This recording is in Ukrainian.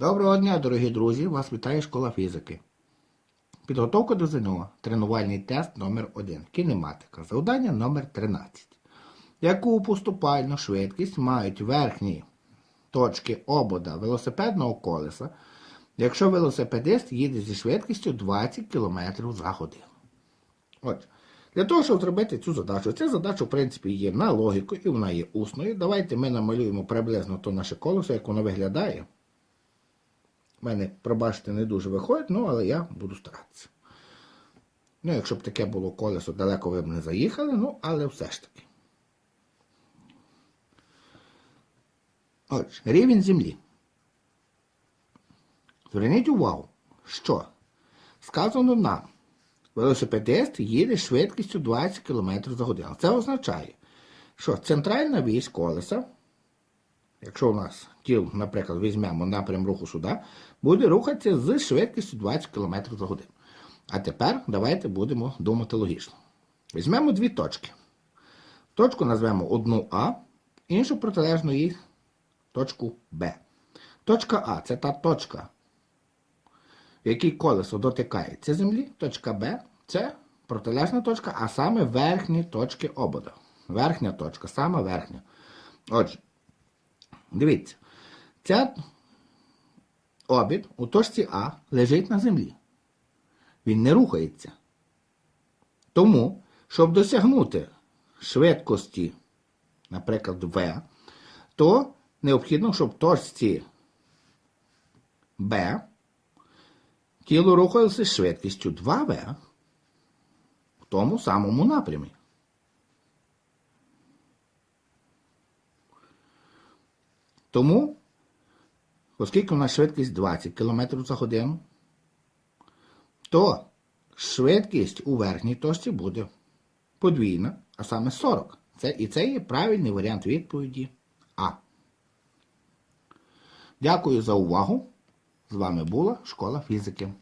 Доброго дня, дорогі друзі! Вас вітає школа фізики. Підготовка до ЗНО. Тренувальний тест номер 1 Кінематика. Завдання номер 13 Яку поступальну швидкість мають верхні точки обода велосипедного колеса, якщо велосипедист їде зі швидкістю 20 км за годину? Отже, для того, щоб зробити цю задачу, ця задача, в принципі, є на логіку і вона є усною. Давайте ми намалюємо приблизно то наше колесо, як воно виглядає. У мене, пробачте, не дуже виходить, ну, але я буду старатися. Ну, якщо б таке було колесо, далеко ви б не заїхали, ну, але все ж таки. Отже, рівень землі. Зверніть увагу, що сказано нам, велосипедист їде швидкістю 20 км за годину. Це означає, що центральна вісь колеса якщо у нас тіл, наприклад, візьмемо напрям руху сюди, буде рухатися з швидкістю 20 км за годину. А тепер давайте будемо думати логічно. Візьмемо дві точки. Точку назвемо одну А, іншу протилежну їй точку Б. Точка А це та точка, в якій колесо дотикається землі. Точка Б це протилежна точка, а саме верхні точки обода. Верхня точка, саме верхня. Отже, Дивіться, ця обід у точці А лежить на землі. Він не рухається. Тому, щоб досягнути швидкості, наприклад, В, то необхідно, щоб в точці Б тіло рухалося швидкістю 2В в тому самому напрямі. Тому, оскільки у нас швидкість 20 км за годину, то швидкість у верхній точці буде подвійна, а саме 40. Це, і це є правильний варіант відповіді А. Дякую за увагу. З вами була Школа фізики.